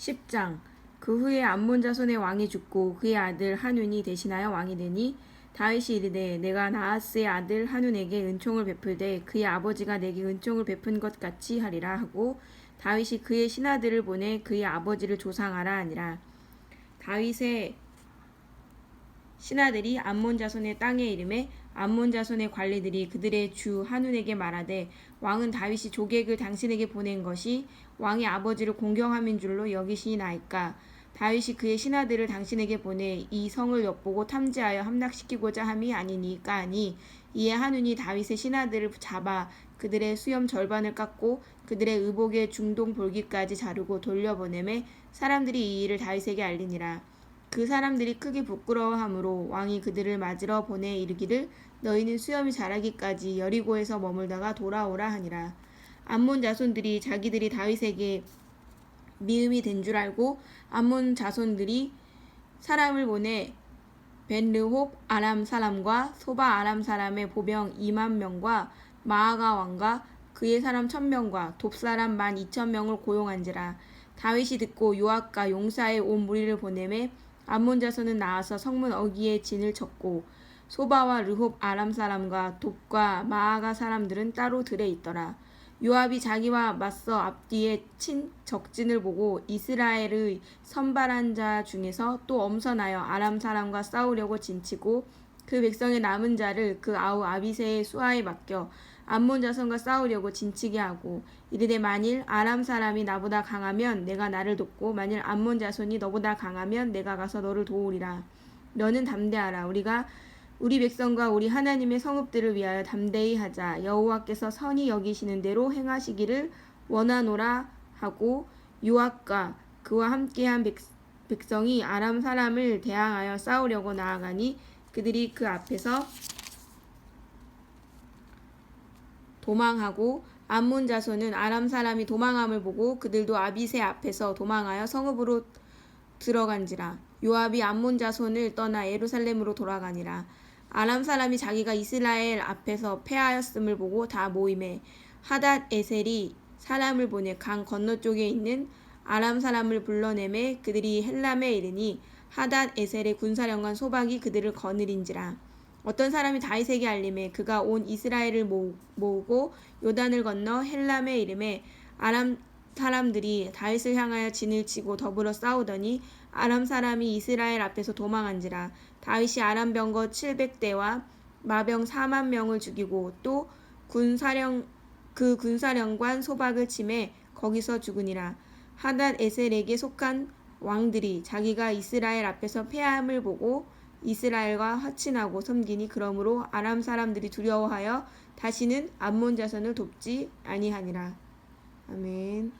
10장. 그 후에 암몬 자손의 왕이 죽고 그의 아들 한운이 대신하여 왕이 되니 다윗이 이르되 내가 나하스의 아들 한운에게 은총을 베풀되 그의 아버지가 내게 은총을 베푼 것 같이 하리라 하고 다윗이 그의 신하들을 보내 그의 아버지를 조상하라 하니라. 다윗의 신하들이 암몬 자손의 땅에 이름에 암몬 자손의 관리들이 그들의 주 한운에게 말하되 왕은 다윗이 조객을 당신에게 보낸 것이 왕의 아버지를 공경함인 줄로 여기시나이까? 다윗이 그의 신하들을 당신에게 보내 이 성을 엿보고 탐지하여 함락시키고자 함이 아니니까 하니 이에 한운이 다윗의 신하들을 잡아 그들의 수염 절반을 깎고 그들의 의복의 중동 볼기까지 자르고 돌려보내매 사람들이 이 일을 다윗에게 알리니라 그 사람들이 크게 부끄러워하므로 왕이 그들을 맞으러 보내 이르기를 너희는 수염이 자라기까지 여리고에서 머물다가 돌아오라 하니라. 암몬 자손들이 자기들이 다윗에게 미움이 된 줄 알고 암몬 자손들이 사람을 보내 벤르홉 아람 사람과 소바 아람 사람의 보병 2만 명과 마아가 왕과 그의 사람 천명과 돕 사람 만 이천 명을 고용한지라. 다윗이 듣고 요압과 용사의 온 무리를 보내매 암몬 자손은 나와서 성문 어기에 진을 쳤고 소바와 르홉 아람 사람과 돕과 마아가 사람들은 따로 들에 있더라. 요압이 자기와 맞서 앞뒤에 친 적진을 보고 이스라엘의 선발한 자 중에서 또 엄선하여 아람 사람과 싸우려고 진치고 그 백성의 남은 자를 그 아우 아비세의 수하에 맡겨 암몬 자손과 싸우려고 진치게 하고 이르되 만일 아람 사람이 나보다 강하면 내가 나를 돕고 만일 암몬 자손이 너보다 강하면 내가 가서 너를 도우리라. 너는 담대하라. 우리가 우리 백성과 우리 하나님의 성읍들을 위하여 담대히 하자. 여호와께서 선히 여기시는 대로 행하시기를 원하노라 하고 요압과 그와 함께한 백, 백성이 아람 사람을 대항하여 싸우려고 나아가니 그들이 그 앞에서 도망하고 암몬 자손은 아람 사람이 도망함을 보고 그들도 아비세 앞에서 도망하여 성읍으로 들어간지라. 요압이 암몬 자손을 떠나 예루살렘으로 돌아가니라. 아람 사람이 자기가 이스라엘 앞에서 패하였음을 보고 다 모임에 하닷 에셀이 사람을 보내 강 건너쪽에 있는 아람 사람을 불러내매 그들이 헬람에 이르니 하닷 에셀의 군사령관 소박이 그들을 거느린지라. 어떤 사람이 다윗에게 알림해 그가 온 이스라엘을 모으- 모으고 요단을 건너 헬람에 이름에 아람 사람들이 다윗을 향하여 진을 치고 더불어 싸우더니 아람 사람이 이스라엘 앞에서 도망한지라. 다윗이 아람 병거 700대와 마병 4만 명을 죽이고 또 군사령 그 군사령관 소박을 침해 거기서 죽으니라. 하닷 에셀에게 속한 왕들이 자기가 이스라엘 앞에서 패함을 보고 이스라엘과 화친하고 섬기니 그러므로 아람 사람들이 두려워하여 다시는 암몬 자손을 돕지 아니하니라. 아멘.